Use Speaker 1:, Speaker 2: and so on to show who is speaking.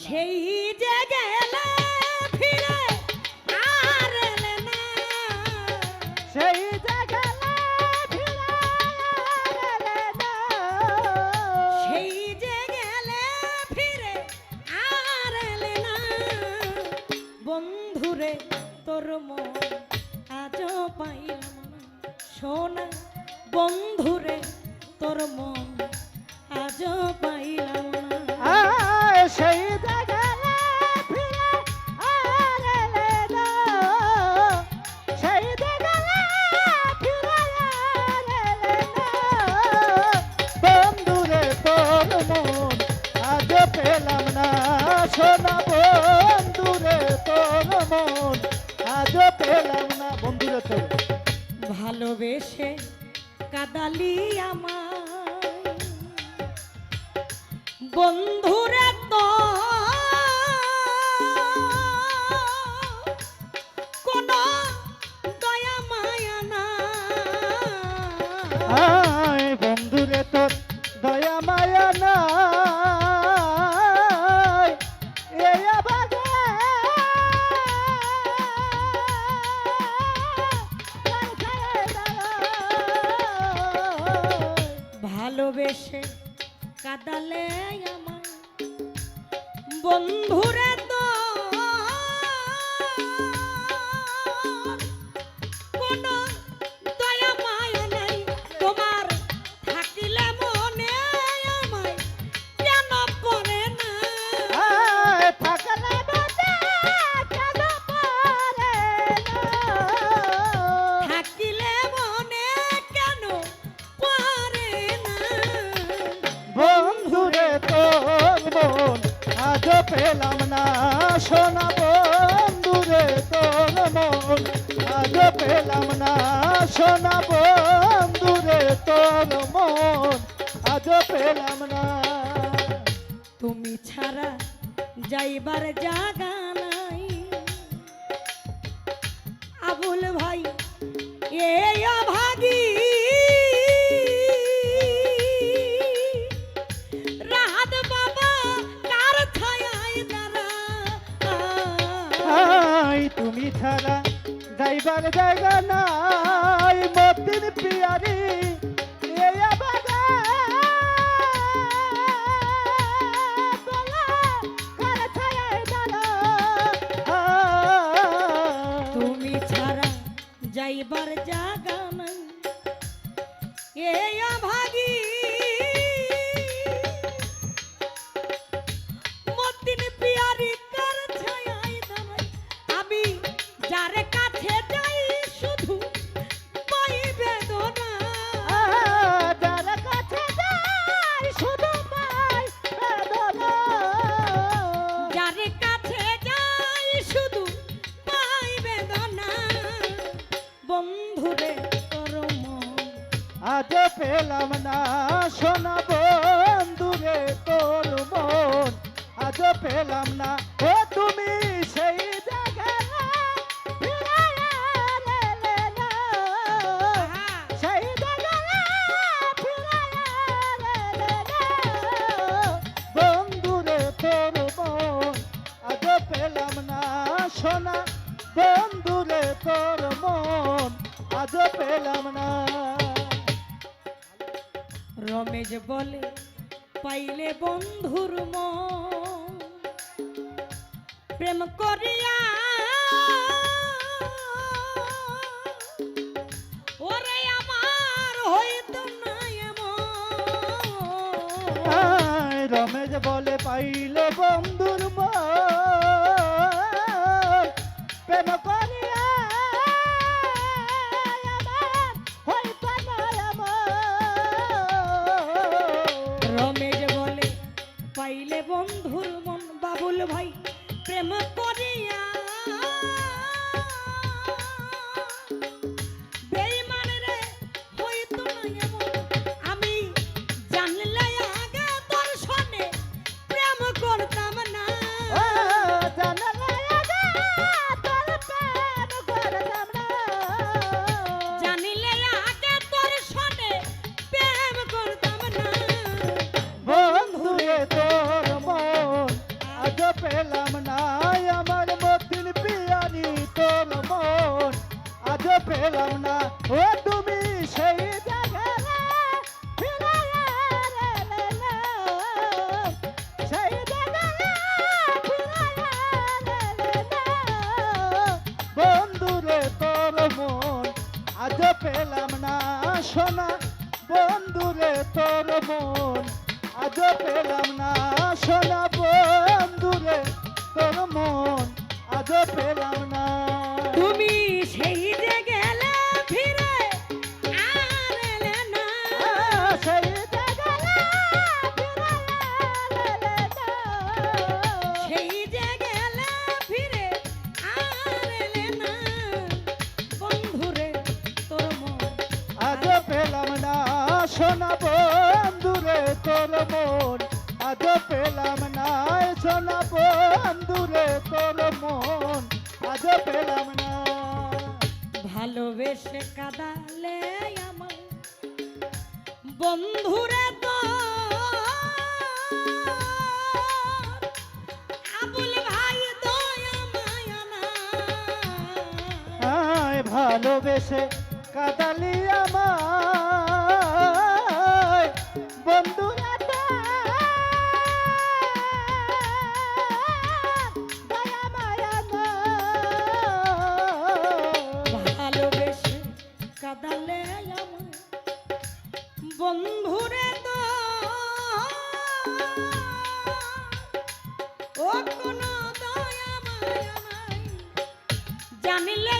Speaker 1: সেই যে গেলা
Speaker 2: পেলাম না সোনা তোর মন। পেলাম না বন্ধুরে তোর
Speaker 1: ভালোবেসে কাদালি আমার বন্ধুরে
Speaker 2: তোর
Speaker 1: কাদালে আমার বন্ধুরা
Speaker 2: পেলাম না। সোনা বন্ধু রে, তোর মন। আজ পেলাম না। সোনা বন্ধু তোর মন। আজ পেলাম না।
Speaker 1: তুমি ছাড়া যাইবার জাগা নাই। আবুল ভাই, এ ভাগী এ ভাই।
Speaker 2: আজ পেলাম না, সোনা বন্ধুরে তোর মন। আজ পেলাম না ও তুমি সেই পেলাম না, সোনা বন্ধুরে তোর মন। আজ পেলাম না।
Speaker 1: রমেশ বলে পাইলে বন্ধুর প্রেম করিয়া
Speaker 2: রমেশ বলে পাইলে বন্ধুর প্রেম পেলাম না। ও তুমি সেই বন্ধুরে, তোর মন আজ পেলাম না, সোনা। বন্ধুরে, তোর মন আজ পেলাম না, সোনা। বন্ধুরে, তোর মন আজ পেলাম না। সোনা বন্ধুরে তোর মন আজ পেলাম না সোনা বন্ধুরে তোর মন আজ পেলাম না।
Speaker 1: ভালোবেসে কাদালে আমার বন্ধুরে তো
Speaker 2: ভালোবেসে কাদালি আমায়
Speaker 1: জানিলে